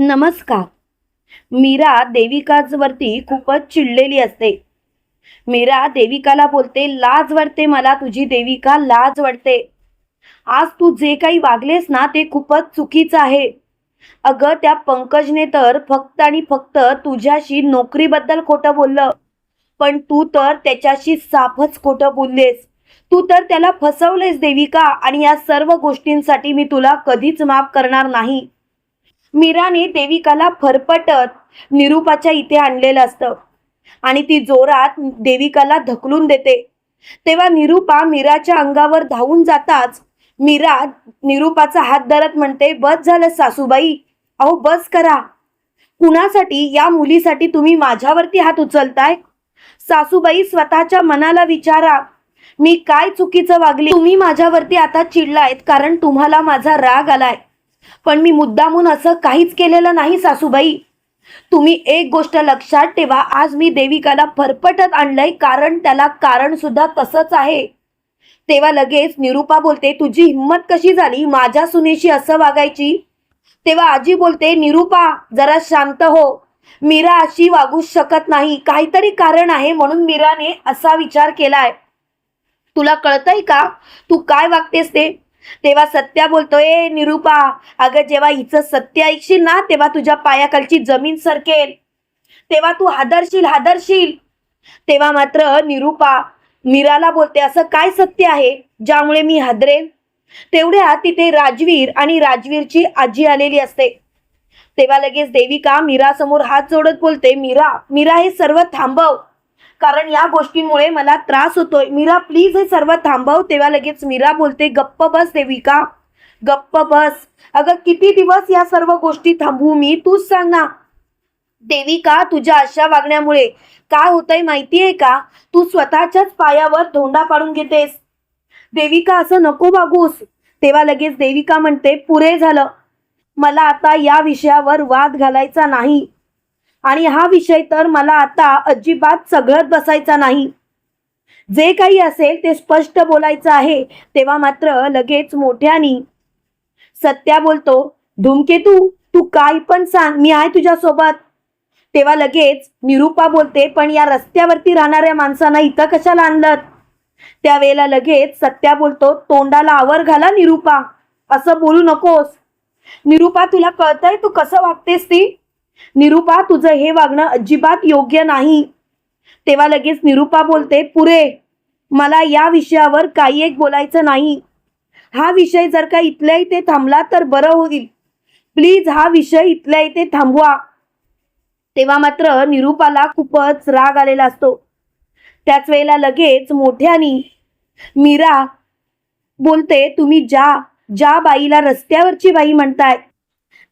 नमस्कार. मीरा देविकाजवरती खूपच चिडलेली असते. मीरा देविकाला बोलते लाज वाटते मला तुझी देविका लाज वाटते. आज तू जे काही वागलेस ना ते खूपच चुकीचं आहे. अगं त्या पंकजने तर फक्त आणि फक्त तुझ्याशी नोकरीबद्दल खोटं बोललं. पण तू तर त्याच्याशी साफच खोटं बोललेस. तू तर त्याला फसवलेस देविका आणि या सर्व गोष्टींसाठी मी तुला कधीच माफ करणार नाही. मीराने देविकाला फरफटत निरूपाच्या इथे आणलेलं असतं. आणि ती जोरात देविकाला ढकलून देते. तेव्हा निरूपा मीराच्या अंगावर धावून जाताच मीरा निरूपाचा हात धरत म्हणते बस झालं सासूबाई. अहो बस करा. कुणासाठी या मुलीसाठी तुम्ही माझ्यावरती हात उचलताय? सासूबाई स्वतःच्या मनाला विचारा. मी काय चुकीचं वागली? तुम्ही माझ्यावरती आता चिडलायत कारण तुम्हाला माझा राग आलाय. पण मी मुद्दामून असं काहीच केलेलं नाही सासूबाई. तुम्ही एक गोष्ट लक्षात ठेवा आज मी देविकाला फरफटत आणलंय कारण त्याला कारण सुद्धा तसंच आहे. तेव्हा लगेच निरूपा बोलते तुझी हिंमत कशी झाली? माझ्या सुनेशी असं वागायची? तेव्हा आजी बोलते निरूपा जरा शांत हो. मीरा अशी वागू शकत नाही. काहीतरी कारण आहे म्हणून मीराने असा विचार केलाय. तुला कळतंय का? तू काय वागतेस ते? तेव्हा सत्या बोलतोय निरूपा अगं जेव्हा हिचं सत्य ऐकशील ना तेव्हा तुझ्या पायाखालची जमीन सरकेल. तेव्हा तू हादरशील हादरशील. तेव्हा मात्र निरूपा मीराला बोलते असं काय सत्य आहे ज्यामुळे मी हादरेन तेवढ्या तिथे राजवीर आणि राजवीरची आजी आलेली असते. तेव्हा लगेच देविका मीरासमोर हात जोडत बोलते मीरा मीरा हे सर्व थांबव. कारण या गोष्टींमुळे मला त्रास होतोय. मीरा प्लीज हे सर्व थांबव. तेव्हा लगेच मीरा बोलते गप्प बस देविका गप्प बस. अगं किती दिवस या सर्व गोष्टी थांबवू मी? तूच सांग ना. देविका तुझ्या अशा वागण्यामुळे काय होतंय माहितीये का? तू स्वतःच्याच पायावर धोंडा पाडून घेतेस. देविका असं नको वागूस. तेव्हा लगेच देविका म्हणते पुरे झालं. मला आता या विषयावर वाद घालायचा नाही. आणि हा विषय तर मला आता अजिबात सगळत बसायचा नाही. जे काही असेल ते स्पष्ट बोलायचं आहे तेव्हा मात्र लगेच मोठ्यानी सत्या बोलतो धूमकेतू तू काय पण सांग मी आहे तुझ्यासोबत. तेव्हा लगेच निरूपा बोलते पण या रस्त्यावरती राहणाऱ्या माणसांना इथं कशाला आणलं त्यावेळेला लगेच सत्या बोलतो तोंडाला आवर घाला निरूपा असं बोलू नकोस. निरूपा तुला कळतंय तू कसं वागतेस ती? निरूपा तुझं हे वागणं अजिबात योग्य नाही. तेव्हा लगेच निरूपा बोलते पुरे मला या विषयावर काही एक बोलायचं नाही. हा विषय जर का इथल्या इथे थांबला तर बरं होईल. प्लीज हा विषय इथल्या इथे थांबवा. तेव्हा मात्र निरूपाला खूपच राग आलेला असतो. त्याच वेळेला लगेच मोठ्यानी मीरा बोलते तुम्ही ज्या ज्या बाईला रस्त्यावरची बाई म्हणताय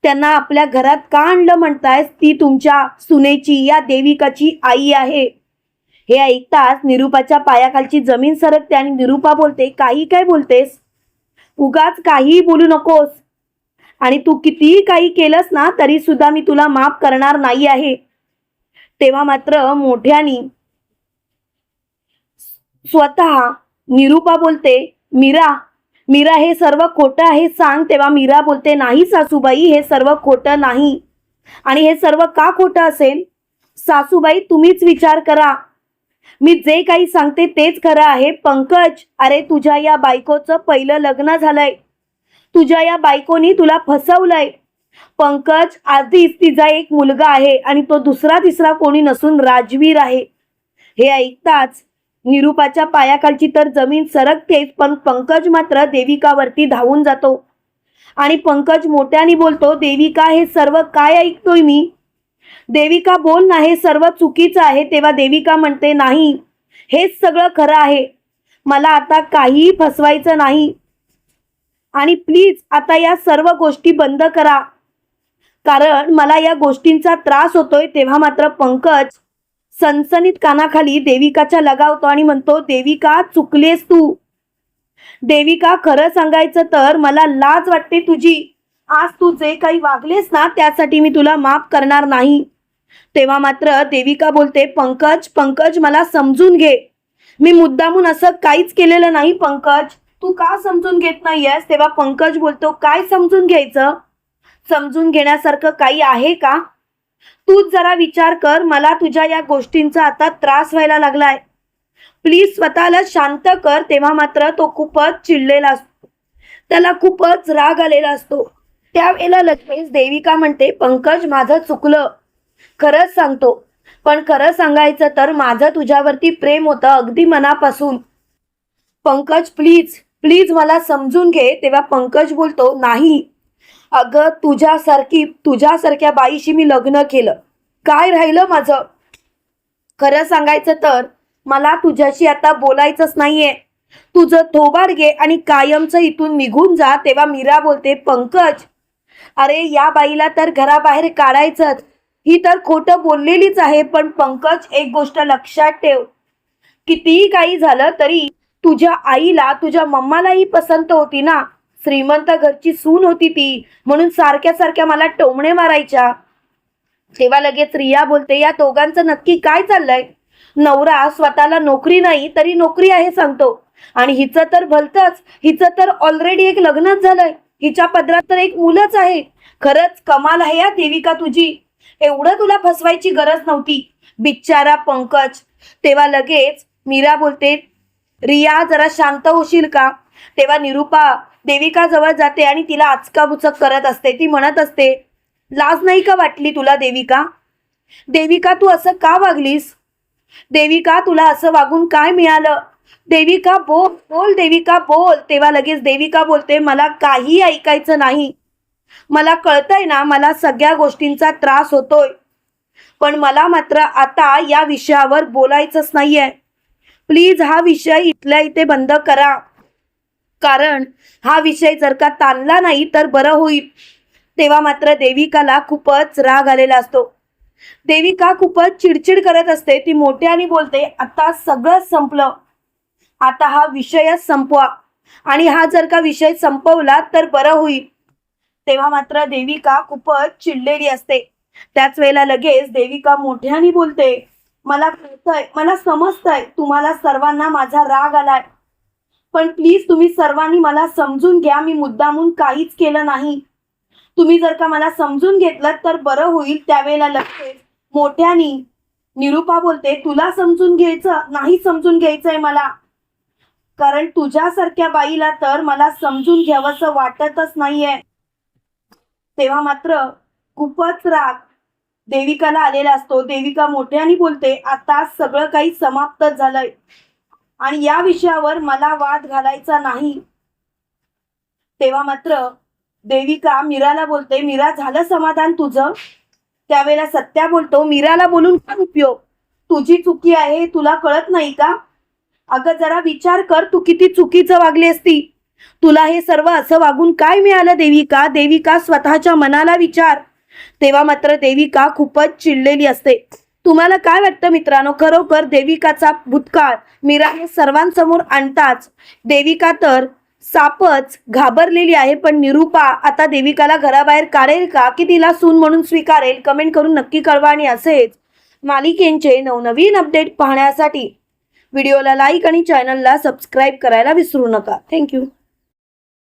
त्यांना आपल्या घरात का आणलं म्हणताय ती तुमच्या सुनेची या देविकाची आई आहे. हे ऐकताच निरूपाच्या पायाखालची जमीन सरकते आणि निरूपा बोलते काही काय बोलतेस? उगाच काहीही बोलू नकोस. आणि तू कितीही काही केलंस ना तरी सुद्धा मी तुला माफ करणार नाही आहे. तेव्हा मात्र मोठ्यानी स्वतः निरूपा बोलते मीरा मीरा हे सर्व खोटं आहे सांग तेव्हा मीरा बोलते नाही सासूबाई हे सर्व खोटं नाही. आणि हे सर्व का खोटं असेल? सासूबाई तुम्हीच विचार करा. मी जे काही सांगते तेच खरं आहे. पंकज अरे तुझ्या या बायकोचं पहिलं लग्न झालंय. तुझ्या या बायकोनी तुला फसवलंय. पंकज आधीच तिचा एक मुलगा आहे आणि तो दुसरा तिसरा कोणी नसून राजवीर आहे. हे ऐकताच निरूपाच्या पायाखालची तर जमीन सरकतेच पण पंकज मात्र देविकावरती धावून जातो. आणि पंकज मोठ्याने बोलतो देविका हे सर्व काय ऐकतोय मी? देविका बोल ना हे सर्व चुकीचं आहे. तेव्हा देविका म्हणते नाही हेच सगळं खरं आहे. मला आता काहीही फसवायचं नाही. आणि प्लीज आता या सर्व गोष्टी बंद करा. कारण मला या गोष्टींचा त्रास होतोय. तेव्हा मात्र पंकज सनसनीत कानाखाली देविकाच्या लगावतो आणि म्हणतो देविका चुकलेस तू. देविका खरं सांगायचं तर मला लाज वाटते तुझी. आज तू जे काही वागलेस ना त्यासाठी मी तुला माफ करणार नाही. तेव्हा मात्र देविका बोलते पंकज पंकज मला समजून घे. मी मुद्दामून असं काहीच केलेलं नाही पंकज. तू का समजून घेत नाहीयेस? तेव्हा पंकज बोलतो काय समजून घ्यायचं? समजून घेण्यासारखं काही आहे का? तूच जरा विचार कर मला तुझ्या या गोष्टींचा आता त्रास व्हायला लागलाय. प्लीज स्वतःला शांत कर तेव्हा मात्र तो खूपच चिडलेला असतो. त्याला खूपच राग आलेला असतो. त्यावेळेला लगेच देविका म्हणते पंकज माझं चुकलं. खरंच सांगतो. पण खरं सांगायचं तर माझं तुझ्यावरती प्रेम होतं अगदी मनापासून. पंकज प्लीज प्लीज मला समजून घे. तेव्हा पंकज बोलतो नाही. अगं तुझ्यासारखी तुझ्यासारख्या बाईशी मी लग्न केलं. काय राहिलं माझं? खरं सांगायचं तर मला तुझ्याशी आता बोलायचंच नाहीये. तुझं थोबाड घे आणि कायमचं इथून निघून जा तेव्हा मीरा बोलते पंकज अरे या बाईला तर घराबाहेर काढायचंच. ही तर खोटं बोललेलीच आहे पण पंकज एक गोष्ट लक्षात ठेव. कितीही काही झालं तरी तुझ्या आईला तुझ्या मम्मालाही पसंत होती ना. श्रीमंत घरची सून होती ती. म्हणून सारख्या सारख्या मला टोमणे मारायच्या. तेव्हा लगेच रिया बोलते या दोघांचं नक्की काय चाललंय? नवरा स्वतःला नोकरी नाही तरी नोकरी आहे सांगतो. आणि हिचं तर भलतच हिचं तर ऑलरेडी एक लग्नच झालंय. हिच्या पदरात तर एक मुलंच आहे. खरंच कमाल आहे या देविका तुझी. एवढं तुला फसवायची गरज नव्हती. बिचारा पंकज. तेव्हा लगेच मीरा बोलते रिया जरा शांत होशील का? तेव्हा निरुपा देविका जवळ जाते आणि तिला आचकाबुचक करत असते. ती म्हणत असते लाज नाही का वाटली तुला देविका? देविका तू असं का वागलीस? देविका तुला असं वागून काय मिळालं? देविका बोल बोल देविका बोल. तेव्हा लगेच देविका बोलते मला काही ऐकायचं नाही. मला कळतंय ना मला सगळ्या गोष्टींचा त्रास होतोय. पण मला मात्र आता या विषयावर बोलायचंच नाहीये. प्लीज हा विषय इथल्या इथे बंद करा. कारण हा विषय जर का ताणला नाही तर बरं होईल. तेव्हा मात्र देविकाला खूपच राग आलेला असतो. देविका खूपच चिडचिड करत असते. ती मोठ्याने बोलते आता सगळं संपलं. आता हा विषयच संपवा. आणि हा जर का विषय संपवला तर बरं होईल. तेव्हा मात्र देविका खूपच चिडलेली असते. त्याच वेळेला लगेच देविका मोठ्याने बोलते मला कळतंय मला समजतंय तुम्हाला सर्वांना माझा राग आलाय. पण प्लीज तुम्ही सर्वांनी मला समजून घ्या मी मुद्दामून काहीच केलं नाही. तुम्ही जर का मला समजून घेतलं तर बरं होईल त्यावेळेला लगेच मोठ्यानी निरुपा बोलते तुला समजून घ्यायचं नाही समजून घ्यायचंय मला. कारण तुझ्यासारख्या बाईला तर मला समजून घ्यावंसं वाटतच नाहीये. तेव्हा मात्र खूपच राग देविकाला आलेला असतो. देविका मोठ्याने बोलते आता सगळं काही समाप्त झालंय. आणि या विषयावर मला वाद घालायचा नाही. तेव्हा मात्र देविका मीराला बोलते मीरा झालं समाधान तुझं? त्यावेळेला सत्या बोलतो मीराला बोलून काय उपयोग? तुझी चुकी आहे हे तुला कळत नाही का? अगं जरा विचार कर तू किती चुकीचं वागली असती. तुला हे सर्व असं वागून काय मिळालं देविका? देविका स्वतःच्या मनाला विचार. तेव्हा मात्र देविका खूपच चिडलेली असते. तुम्हाला काय वाटतं मित्रांनो? खरोखर देविकाचा भूतकाळ मीरा हे सर्वांसमोर आणताच. देविका तर सापच घाबरलेली आहे पण निरूपा आता देविकाला घराबाहेर काढेल का? की तिला सून म्हणून स्वीकारेल? कमेंट करून नक्की कळवा आणि असेच. मालिकेंचे नवनवीन अपडेट पाहण्यासाठी व्हिडिओला लाईक आणि चॅनलला सबस्क्राईब करायला विसरू नका. थँक्यू